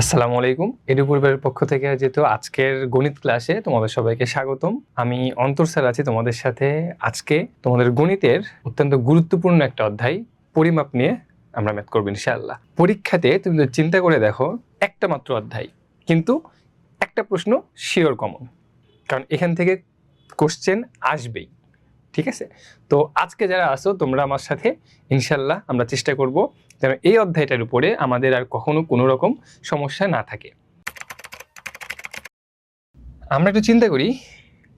আসসালামু আলাইকুম। এডু পরিবারের পক্ষ থেকে যেহেতু আজকের গণিত ক্লাসে তোমাদের সবাইকে স্বাগতম। আমি অন্তর স্যার আছি তোমাদের সাথে। আজকে তোমাদের গণিতের অত্যন্ত গুরুত্বপূর্ণ একটা অধ্যায়, পরিমাপ নিয়ে আমরা ম্যাথ করব ইনশাআল্লাহ। পরীক্ষাতে তুমি যদি চিন্তা করে দেখো, একটা মাত্র অধ্যায়, কিন্তু একটা প্রশ্ন শিওর কমন কারণ এখান থেকে কোশ্চেন আসবেই। ঠিক আছে? তো আজকে যারা আসো তোমরা আমার সাথে, ইনশাল্লাহ আমরা চেষ্টা করব যেন এই অধ্যায়টার উপরে আমাদের আর কখনো কোনো রকম সমস্যা না থাকে। আমরা একটু চিন্তা করি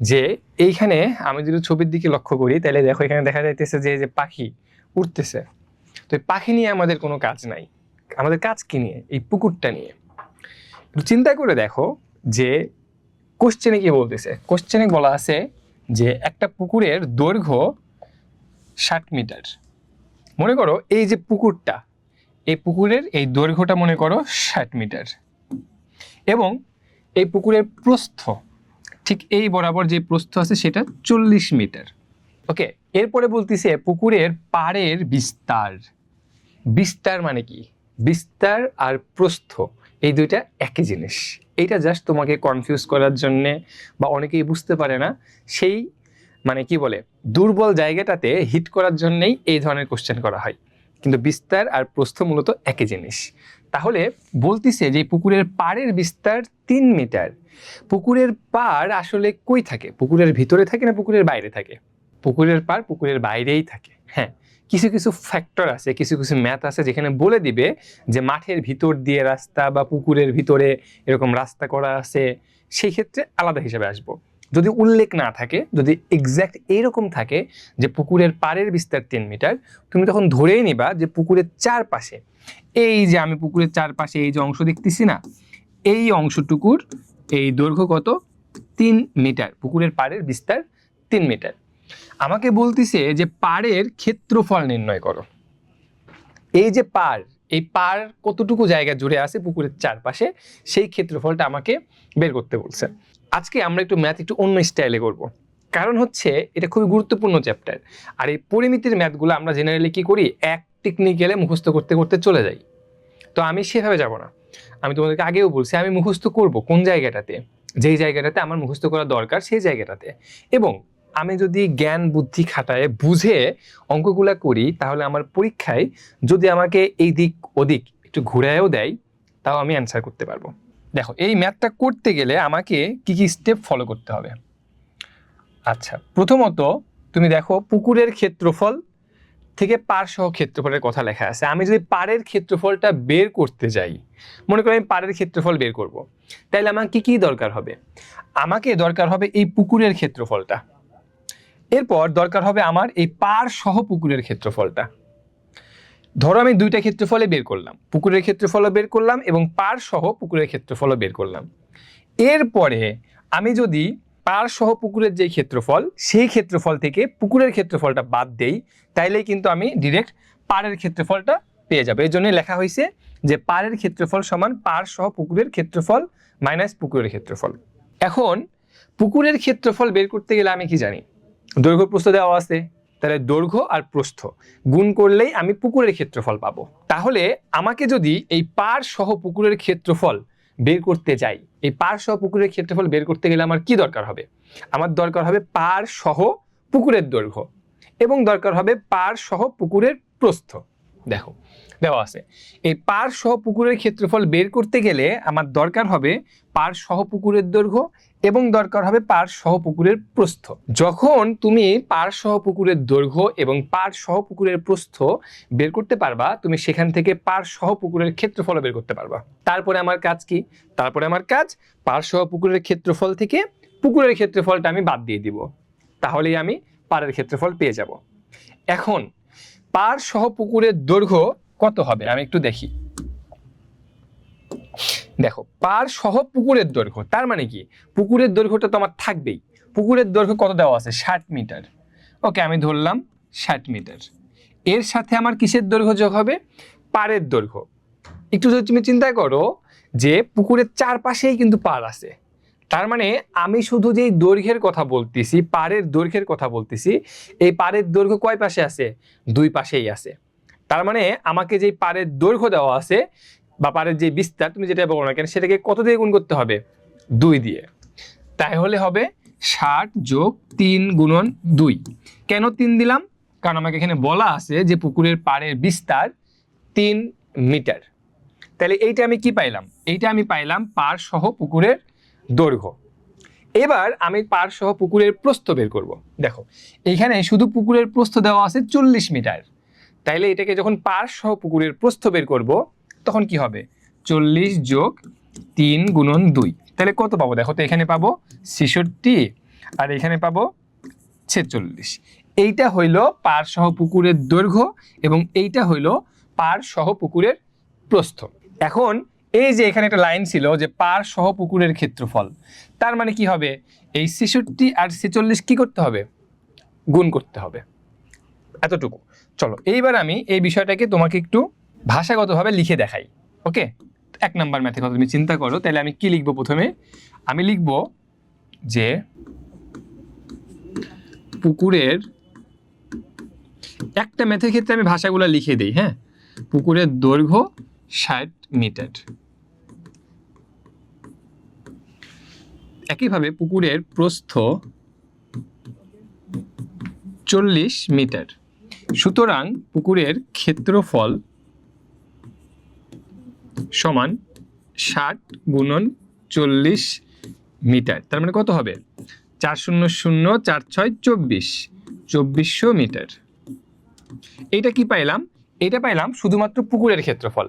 যে এইখানে আমি যদি ছবির দিকে লক্ষ্য করি, তাহলে দেখো এখানে দেখা যাইতেছে যে যে পাখি উঠতেছে তো এই পাখি নিয়ে আমাদের কোনো কাজ নাই। আমাদের কাজ কি নিয়ে? এই পুকুরটা নিয়ে। চিন্তা করে দেখো যে কোশ্চেনে কি বলতেছে? কোশ্চেনে বলা আছে যে একটা পুকুরের দৈর্ঘ্য ষাট মিটার। মনে করো এই যে পুকুরটা, এই পুকুরের এই দৈর্ঘ্যটা মনে করো ষাট মিটার। এবং এই পুকুরের প্রস্থ, ঠিক এই বরাবর যে প্রস্থ আছে সেটা চল্লিশ মিটার। ওকে, এরপরে বলতেছে পুকুরের পাড়ের বিস্তার। বিস্তার মানে কি? বিস্তার আর প্রস্থ। এই দুইটা একই জিনিস। এইটা জাস্ট তোমাকে কনফিউজ করার জন্যে বা অনেকেই বুঝতে পারে না, সেই মানে কি বলে, দুর্বল জায়গাটাতে হিট করার জন্যেই এই ধরনের কোশ্চেন করা হয়। কিন্তু বিস্তার আর প্রস্থ মূলত একই জিনিস। তাহলে বলতিছে যে পুকুরের পাড়ের বিস্তার তিন মিটার। পুকুরের পাড় আসলে কই থাকে? পুকুরের ভিতরে থাকে না পুকুরের বাইরে থাকে? পুকুরের পাড় পুকুরের বাইরেই থাকে। হ্যাঁ কিছু কিছু ফ্যাক্টর আছে, কিছু কিছু ম্যাথ আছে যেখানে বলে দিবে যে মাঠের ভিতর দিয়ে রাস্তা বা পুকুরের ভিতরে এরকম রাস্তা করা আছে, সেই ক্ষেত্রে আলাদা হিসাবে আসব। যদি উল্লেখ না থাকে, যদি এক্স্যাক্ট এইরকম থাকে যে পুকুরের পাড়ের বিস্তার তিন মিটার, তুমি তখন ধরেই নিবা যে পুকুরের চারপাশে, এই যে আমি পুকুরের চারপাশে এই যে অংশ দেখতেছি না, এই অংশটুকুর এই দৈর্ঘ্য কত? তিন মিটার, পুকুরের পাড়ের বিস্তার তিন মিটার। আমাকে বলতিছে যে পাড়ের ক্ষেত্রফল নির্ণয় করো। এই যে পার এই পার কতটুকু জায়গা জুড়ে আছে পুকুরের চারপাশে, সেই ক্ষেত্রফলটা আমাকে বের করতে বলছে। আজকে আমরা একটু ম্যাথ একটু অন্য স্টাইলে করব। কারণ হচ্ছে এটা খুবই গুরুত্বপূর্ণ চ্যাপ্টার আর এই পরিমিতির ম্যাথগুলো আমরা জেনারেলি কি করি? এক টেকনিক্যালে মুখস্থ করতে করতে চলে যাই। তো আমি সেভাবে যাব না। আমি তোমাদেরকে আগেও বলছি, আমি মুখস্থ করব কোন জায়গাটাতে? যেই জায়গাটাতে আমার মুখস্থ করা দরকার, সেই জায়গাটাতে। এবং আমি যদি জ্ঞান বুদ্ধি খাটায় বুঝে অঙ্কগুলা করি, তাহলে আমার পরীক্ষায় যদি আমাকে এই দিক ওদিক একটু ঘুরায়ও দেয়, তাও আমি অ্যান্সার করতে পারব। দেখো, এই ম্যাথটা করতে গেলে আমাকে কি কি স্টেপ ফলো করতে হবে? আচ্ছা প্রথমত তুমি দেখো পুকুরের ক্ষেত্রফল থেকে পার সহ ক্ষেত্রফলের কথা লেখা আছে। আমি যদি পাড়ের ক্ষেত্রফলটা বের করতে যাই, মনে করি আমি পাড়ের ক্ষেত্রফল বের করব। তাইলে আমার কি কি দরকার হবে? আমাকে দরকার হবে এই পুকুরের ক্ষেত্রফলটা। এরপর দরকার হবে আমার এই পার সহ পুকুরের ক্ষেত্রফলটা। ধরো আমি দুইটা ক্ষেত্রফলে বের করলাম। পুকুরের ক্ষেত্রফলও বের করলাম এবং পার সহ পুকুরের ক্ষেত্রফলও বের করলাম। এরপরে আমি যদি পার সহ পুকুরের যে ক্ষেত্রফল, সেই ক্ষেত্রফল থেকে পুকুরের ক্ষেত্রফলটা বাদ দেই, তাইলেই কিন্তু আমি ডিরেক্ট পাড়ের ক্ষেত্রফলটা পেয়ে যাব। এই জন্যই লেখা হয়েছে যে পাড়ের ক্ষেত্রফল সমান পার সহ পুকুরের ক্ষেত্রফল মাইনাস পুকুরের ক্ষেত্রফল। এখন পুকুরের ক্ষেত্রফল বের করতে গেলে আমি কি জানি? দৈর্ঘ্য প্রস্থ দেওয়া আছে, তাহলে দৈর্ঘ্য আর প্রস্থ। গুণ করলেই আমি পুকুরের ক্ষেত্রফল পাবো। তাহলে আমাকে যদি এই পার সহ পুকুরের ক্ষেত্রফল বের করতে যাই, এই পার সহ পুকুরের ক্ষেত্রফল বের করতে গেলে আমার কি দরকার হবে? আমার দরকার হবে পার সহ পুকুরের দৈর্ঘ্য এবং দরকার হবে পার সহ পুকুরের প্রস্থ। দেখো দেওয়া আছে। এই পার সহ পুকুরের ক্ষেত্রফল বের করতে গেলে আমার দরকার হবে পার সহ পুকুরের দৈর্ঘ্য এবং দরকার হবে পার সহ পুকুরের প্রস্থ। যখন তুমি পার সহ পুকুরের দৈর্ঘ্য এবং পার সহ পুকুরের প্রস্থ বের করতে পারবা, তুমি সেখান থেকে পার সহ পুকুরের ক্ষেত্রফল বের করতে পারবা। তারপরে আমার কাজ কি? তারপরে আমার কাজ পার সহ পুকুরের ক্ষেত্রফল থেকে পুকুরের ক্ষেত্রফলটা আমি বাদ দিয়ে দিব। তাহলেই আমি পাড়ের ক্ষেত্রফল পেয়ে যাব। এখন পার সহ পুকুরের দৈর্ঘ্য কত হবে? আমি একটু দেখি। দেখো, পার সহ পুকুরের দৈর্ঘ্য, তার মানে কি? পুকুরের দৈর্ঘ্যটা তো আমার থাকবেই। পুকুরের দৈর্ঘ্য কত দেওয়া আছে? ষাট মিটার। ওকে, আমি ধরলাম ষাট মিটার। এর সাথে আমার কিসের দৈর্ঘ্য যোগ হবে? পাড়ের দৈর্ঘ্য। একটু যদি তুমি চিন্তা করো যে পুকুরের চারপাশেই কিন্তু পাড় আছে। তার মানে আমি শুধু যেই দৈর্ঘ্যের কথা বলতেছি, পাড়ের দৈর্ঘ্যের কথা বলতেছি, এই পাড়ের দৈর্ঘ্য কয় পাশে আছে? দুই পাশেই আছে। তার মানে আমাকে যেই পাড়ের দৈর্ঘ্য দেওয়া আছে বা পাড়ের যে বিস্তার তুমি যেটা বলো না কেন, সেটাকে কত দিয়ে গুণ করতে হবে? দুই দিয়ে। তাই হলে হবে ষাট যোগ তিন গুণন দুই। কেন তিন দিলাম? কারণ আমাকে এখানে বলা আছে যে পুকুরের পাড়ের বিস্তার তিন মিটার। তাহলে এইটা আমি কি পাইলাম? এইটা আমি পাইলাম পাড় সহ পুকুরের দৈর্ঘ্য। এবার আমি পাড় সহ পুকুরের প্রস্থ বের করব। দেখো এইখানে শুধু পুকুরের প্রস্থ দেওয়া আছে চল্লিশ মিটার। তাইলে এটাকে যখন পাড় সহ পুকুরের প্রস্থ বের করব, তখন কি হবে? চল্লিশ যোগ তিন গুণন দুই। তাহলে কত পাবো? দেখো তো এখানে পাবো ছেষট্টি, আর এখানে পাবো ছেচল্লিশ। এইটা হইল পাড় সহ পুকুরের দৈর্ঘ্য এবং এইটা হইল পাড় সহ পুকুরের প্রস্থ। এখন এই যে এখানে একটা লাইন ছিল যে পার সহ পুকুরের ক্ষেত্রফল, তার মানে কি হবে? এই ছেষট্টি আর ছেচল্লিশ কি করতে হবে? গুণ করতে হবে। এতটুকু। চলো, এইবার আমি এই বিষয়টাকে তোমাকে একটু ভাষাগতভাবে লিখে দেখাই, ওকে? এক নাম্বার ম্যাথের কথা তুমি চিন্তা করো, তাহলে আমি কি লিখব প্রথমে? আমি লিখব যে পুকুরের, একটা ম্যাথের ক্ষেত্রে আমি ভাষাগুলো লিখে দিই হ্যাঁ? পুকুরের দৈর্ঘ্য ষাট মিটার। একইভাবে পুকুরের প্রস্থ চল্লিশ মিটার। সুতরাং পুকুরের ক্ষেত্রফল সমান ষাট গুণন চল্লিশ মিটার। তার মানে কত হবে? চার শূন্য শূন্য চার ছয় চব্বিশ, চব্বিশশো মিটার। এইটা কি পাইলাম? এটা পাইলাম শুধুমাত্র পুকুরের ক্ষেত্রফল।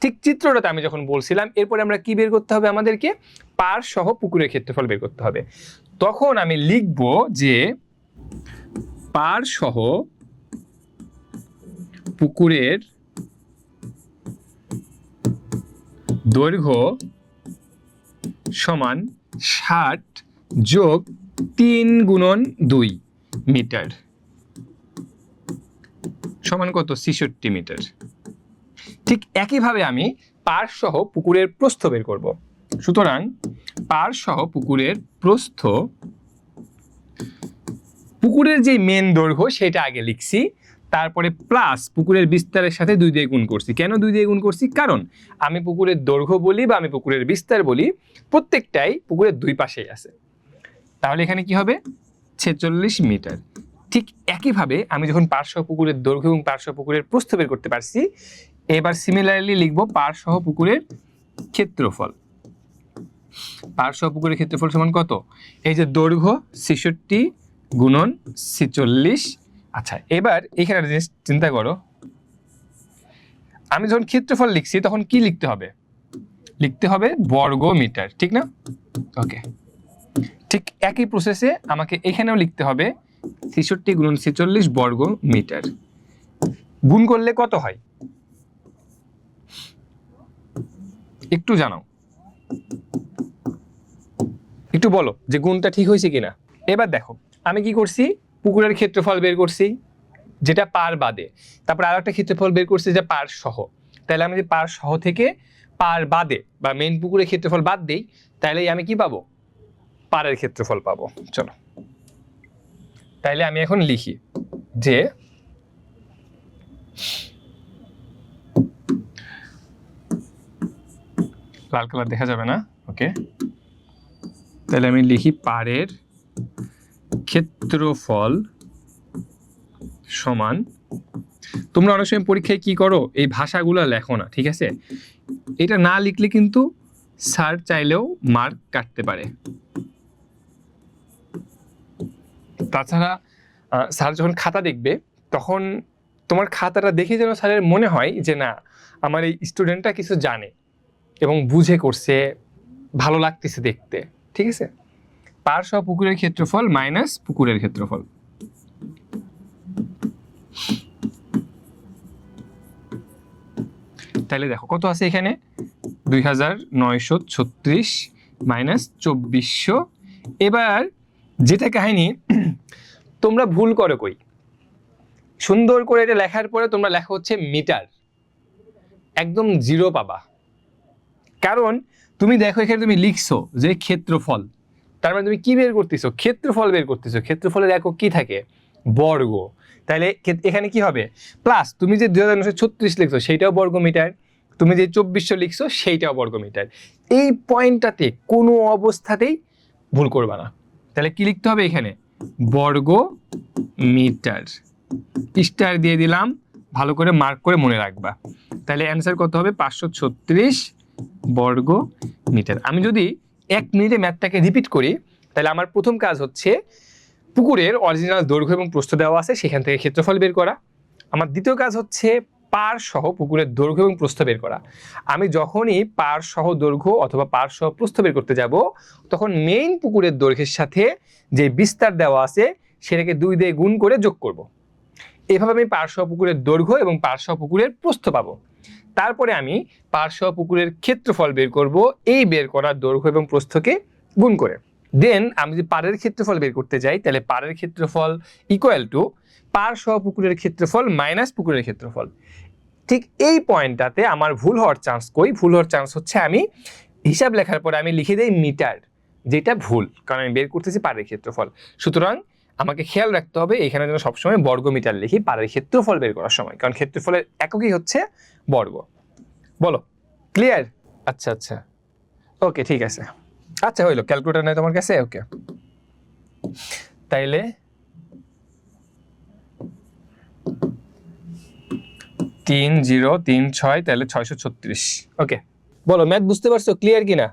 ঠিক চিত্রটাতে আমি যখন বলছিলাম, এরপরে আমরা কি বের করতে হবে আমাদেরকে? পার সহ পুকুরের ক্ষেত্রফল বের করতে হবে। তখন আমি লিখব যে পার সহ পুকুরের দৈর্ঘ্য সমান ষাট যোগ তিন গুণন দুই মিটার। সমান কত? ছেষট্টি মিটার। ঠিক একইভাবে আমি পার সহ পুকুরের প্রস্থ বের করব। সুতরাং পার সহ পুকুরের প্রস্থ, পুকুরের যে মেন দৈর্ঘ্য সেটা আগে লিখছি। তারপরে প্লাস পুকুরের বিস্তারের সাথে দুই দিয়ে গুণ করছি। কেন দুই দিয়ে গুণ করছি? কারণ আমি পুকুরের দৈর্ঘ্য বলি বা আমি পুকুরের বিস্তার বলি, প্রত্যেকটাই পুকুরের দুই পাশেই আছে। তাহলে এখানে কি হবে? ছেচল্লিশ মিটার। ঠিক একইভাবে আমি যখন পার্শ্ব পুকুরের দৈর্ঘ্য এবং পার্শ্ব পুকুরের প্রস্থ বের করতে পারছি, এবার সিমিলারলি লিখব পার্শ্ব পুকুরের ক্ষেত্রফল। পার্শ্ব পুকুরের ক্ষেত্রফল সমান কত? এই যে দৈর্ঘ্য ছেষট্টি গুণন ছেচল্লিশ আচ্ছা এবার এখানে জিনিস চিন্তা করো। আমি যখন ক্ষেত্রফল লিখছি, তখন কি লিখতে হবে? লিখতে হবে বর্গ মিটার ঠিক না? ওকে ঠিক একই প্রসেসে আমাকে এখানেও লিখতে হবে ছেষট্টি গুণন ছেচল্লিশ বর্গ মিটার গুণ করলে কত হয়? একটু জানাও। একটু বলো যে গুণটা ঠিক হয়েছে কিনা। এবার দেখো, আমি কি করছি? পুকুরের ক্ষেত্রফল বের করছি, যেটা পার বাদে। তারপর আর একটা ক্ষেত্রফল বের করছি যে পার সহ। তাহলে আমি যদি পার সহ থেকে পার বাদে বা মেন পুকুরের ক্ষেত্রফল বাদ দেই, তাহলে আমি কি পাবো? পারের ক্ষেত্রফল পাবো। চলো। তাইলে আমি এখন লিখি যে লাল কালার দেখা যাবে না? ওকে তাহলে আমি লিখি পারের ক্ষেত্রফল সমান। তোমরা অনেক সময় পরীক্ষায় কি করো? এই ভাষাগুলো লেখো না, ঠিক আছে? এটা না লিখলে কিন্তু স্যার চাইলেও মার্ক কাটতে পারে। তাছাড়া স্যার যখন খাতা দেখবে, তখন তোমার খাতাটা দেখে যেন স্যারের মনে হয় যে, না, আমার এই স্টুডেন্টটা কিছু জানে এবং বুঝে করছে, ভালো লাগতেছে দেখতে। ঠিক আছে? পার সহ পুকুরের ক্ষেত্রফল মাইনাস পুকুরের ক্ষেত্রফল। তাহলে দেখো, কত আছে এখানে? দুই হাজার নয়শো ছত্রিশ মাইনাস চব্বিশশো। এবার যেটা কাহিনী তোমরা ভুল করো কই। সুন্দর করে এটা লেখার পরে তোমরা লেখা হচ্ছে মিটার একদম জিরো পাবা। কারণ তুমি দেখো এখানে তুমি লিখছো যে ক্ষেত্রফল। তার মানে তুমি কি বের করতেছো? ক্ষেত্রফল বের করতেছো। ক্ষেত্রফলের একক কি থাকে? বর্গ। তাহলে এখানে কি হবে? প্লাস তুমি যে দুই হাজার নশো ছত্রিশ লিখছো, সেইটাও বর্গ মিটার তুমি যে চব্বিশশো লিখছো, সেইটাও বর্গ মিটার এই পয়েন্টটাতে কোনো অবস্থাতেই ভুল করবা না। তাহলে কি লিখতে হবে এখানে? বর্গ মিটার স্টার দিয়ে দিলাম, ভালো করে মার্ক করে মনে রাখবা। তাহলে অ্যান্সার কত হবে? পাঁচশো ছত্রিশ বর্গ মিটার আমি যদি এক মিনিটে ম্যাথটাকে রিপিট করি, তাহলে আমার প্রথম কাজ হচ্ছে পুকুরের অরিজিনাল দৈর্ঘ্য এবং প্রস্থ দেওয়া আছে, সেখান থেকে ক্ষেত্রফল বের করা। আমার দ্বিতীয় কাজ হচ্ছে পার সহ পুকুরের দৈর্ঘ্য এবং প্রস্থ বের করা। আমি যখনই পার সহ দৈর্ঘ্য অথবা পার সহ প্রস্থ বের করতে যাব, তখন মেইন পুকুরের দৈর্ঘ্যের সাথে যে বিস্তার দেওয়া আছে, সেটাকে দুই দিয়ে গুণ করে যোগ করব। এভাবে আমি পার্শ্ব পুকুরের দৈর্ঘ্য এবং পার্শ্ব পুকুরের প্রস্থ পাবো। তারপরে আমি পার্শ্ব পুকুরের ক্ষেত্রফল বের করব, এই বের করার দৈর্ঘ্য এবং প্রস্থকে গুণ করে। দেন আমি যদি পাড়ের ক্ষেত্রফল বের করতে যাই, তাহলে পাড়ের ক্ষেত্রফল ইকুয়াল টু পার সহ পুকুরের ক্ষেত্রফল মাইনাস পুকুরের ক্ষেত্রফল। ঠিক এই পয়েন্টটাতে আমার ভুল হওয়ার চান্স কই? ভুল হওয়ার চান্স হচ্ছে আমি হিসাব লেখার পরে আমি লিখে দিই মিটার, যেটা ভুল, কারণ আমি বের করতেছি পাড়ের ক্ষেত্রফল। সুতরাং আমাকে খেয়াল রাখতে হবে এখানে যেন সবসময় বর্গ মিটার লিখি, পাড়ের ক্ষেত্রফল বের করার সময়। কারণ ক্ষেত্রফলের এককই হচ্ছে বর্গ। বলো ক্লিয়ার আচ্ছা আচ্ছা। ওকে ঠিক আছে। আচ্ছা হইল। ক্যালকুলেটার নেই তোমার কাছে? ওকে তাইলে তিন জিরো তিন ছয় তাহলে ছয়শো ছত্রিশ। ওকে বলো ম্যাথ বুঝতে পারছ? ক্লিয়ার কিনা?